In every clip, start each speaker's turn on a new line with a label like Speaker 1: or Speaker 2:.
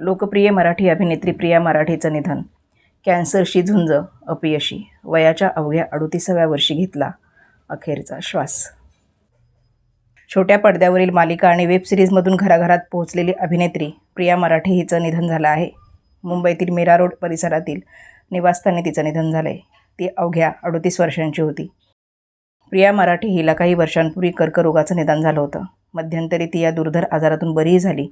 Speaker 1: लोकप्रिय मराठी अभिनेत्री प्रिया मराठीचं निधन. कॅन्सरशी झुंज अपयशी. वयाच्या अवघ्या अडुतीसाव्या वर्षी घेतला अखेरचा श्वास. छोट्या पडद्यावरील मालिका आणि वेब सिरीजमधून घराघरात पोहोचलेली अभिनेत्री प्रिया मराठी हिचं निधन झालं आहे. मुंबईतील मीरा रोड परिसरातील निवासस्थानी तिचं निधन झालं आहे ती अवघ्या अडुतीस वर्षांची होती. प्रिया मराठी हिला काही वर्षांपूर्वी कर्करोगाचं निदान झालं होतं. मध्यंतरी ती या दुर्धर आजारातून बरीही झाली.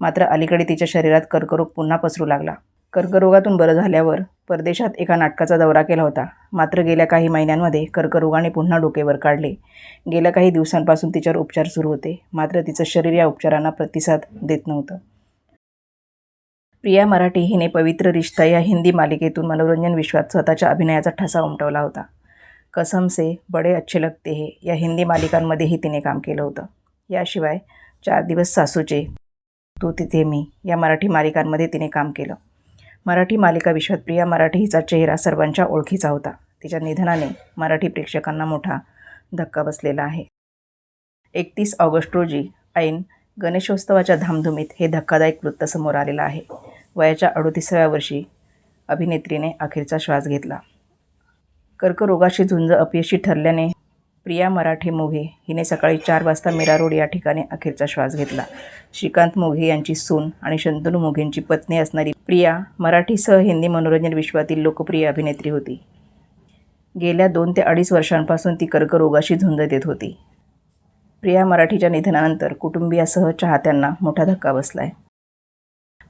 Speaker 1: मात्र अलीकडे तिच्या शरीरात कर्करोग पुन्हा पसरू लागला. कर्करोगातून बरं झाल्यावर परदेशात एका नाटकाचा दौरा केला होता. मात्र गेल्या काही महिन्यांमध्ये कर्करोगाने पुन्हा डोकेवर काढले. गेल्या काही दिवसांपासून तिच्यावर उपचार सुरू होते. मात्र तिचं शरीर या उपचारांना प्रतिसाद देत नव्हतं. प्रिया मराठी हिने पवित्र रिश्ता या हिंदी मालिकेतून मनोरंजन विश्वात स्वतःच्या अभिनयाचा ठसा उमटवला होता. कसम से बडे अच्छे लगते हे या हिंदी मालिकांमध्येही तिने काम केलं होतं. याशिवाय चार दिवस सासूचे तू तिथे मी या मराठी मालिकांमध्ये तिने काम केलं. मराठी मालिका विश्वात प्रिया मराठी हिचा चेहरा सर्वांच्या ओळखीचा होता. तिच्या निधनाने मराठी प्रेक्षकांना मोठा धक्का बसलेला आहे. एकतीस ऑगस्ट रोजी ऐन गणेशोत्सवाच्या धामधुमीत हे धक्कादायक वृत्त समोर आलेलं आहे. वयाच्या अडोतीसाव्या वर्षी अभिनेत्रीने अखेरचा श्वास घेतला. कर्करोगाशी झुंज अपयशी ठरल्याने प्रिया मराठे मोघे हिने सकाळी चार वाजता मीरा रोड या ठिकाणी अखेरचा श्वास घेतला. श्रीकांत मोघे यांची सून आणि शंतनू मोघेंची पत्नी असणारी प्रिया मराठीसह हिंदी मनोरंजन विश्वातील लोकप्रिय अभिनेत्री होती. गेल्या दोन ते अडीच वर्षांपासून ती कर्करोगाशी झुंज देत होती. प्रिया मराठीच्या निधनानंतर कुटुंबियासह चाहत्यांना मोठा धक्का बसला आहे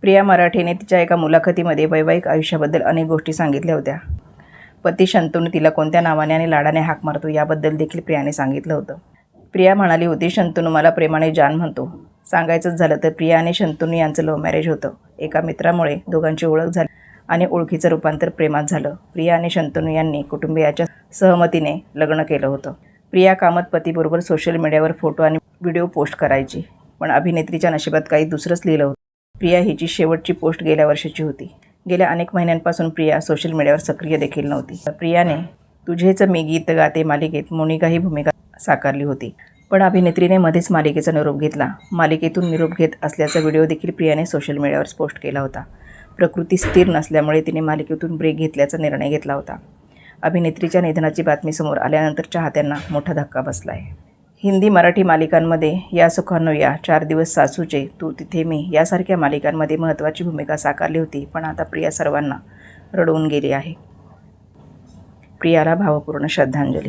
Speaker 1: प्रिया मराठेने तिच्या एका मुलाखतीमध्ये वैवाहिक आयुष्याबद्दल अनेक गोष्टी सांगितल्या होत्या. पती शंतनू तिला कोणत्या नावाने आणि लाडाने हाक मारतो याबद्दल देखील प्रियाने सांगितलं होतं. प्रिया म्हणाली होती शंतनू मला प्रेमाने जान म्हणतो. सांगायचंच झालं तर प्रिया आणि शंतनू यांचं लव्ह मॅरेज होतं. एका मित्रामुळे दोघांची ओळख झाली आणि ओळखीचं रूपांतर प्रेमात झालं. प्रिया आणि शंतनू यांनी कुटुंबियाच्या सहमतीने लग्न केलं होतं. प्रिया कामत पतीबरोबर सोशल मीडियावर फोटो आणि व्हिडिओ पोस्ट करायची. पण अभिनेत्रीच्या नशिबात काही दुसरंच लिहिलं होतं. प्रिया हिची शेवटची पोस्ट गेल्या वर्षाची होती. गेल्या अनेक महिन्यांपासून प्रिया सोशल मीडियावर सक्रिय देखील नव्हती. प्रियाने तुझेच मी गीत गाते मालिकेत मोनिका ही भूमिका साकारली होती. पण अभिनेत्रीने मध्येच मालिकेचा निरोप घेतला. मालिकेतून निरोप घेत असल्याचा व्हिडिओ देखील प्रियाने सोशल मीडियावर पोस्ट केला होता. प्रकृती स्थिर नसल्यामुळे तिने मालिकेतून ब्रेक घेतल्याचा निर्णय घेतला होता. अभिनेत्रीच्या निधनाची बातमी समोर आल्यानंतर चाहत्यांना मोठा धक्का बसला आहे हिंदी मराठी मालिकांमध्ये या सुखानो या चार दिवस सासूचे तू तिथे मी यासारख्या मालिकांमध्ये महत्त्वाची भूमिका साकारली होती पण आता प्रिया सर्वांना रडवून गेली आहे. प्रियाला भावपूर्ण श्रद्धांजली.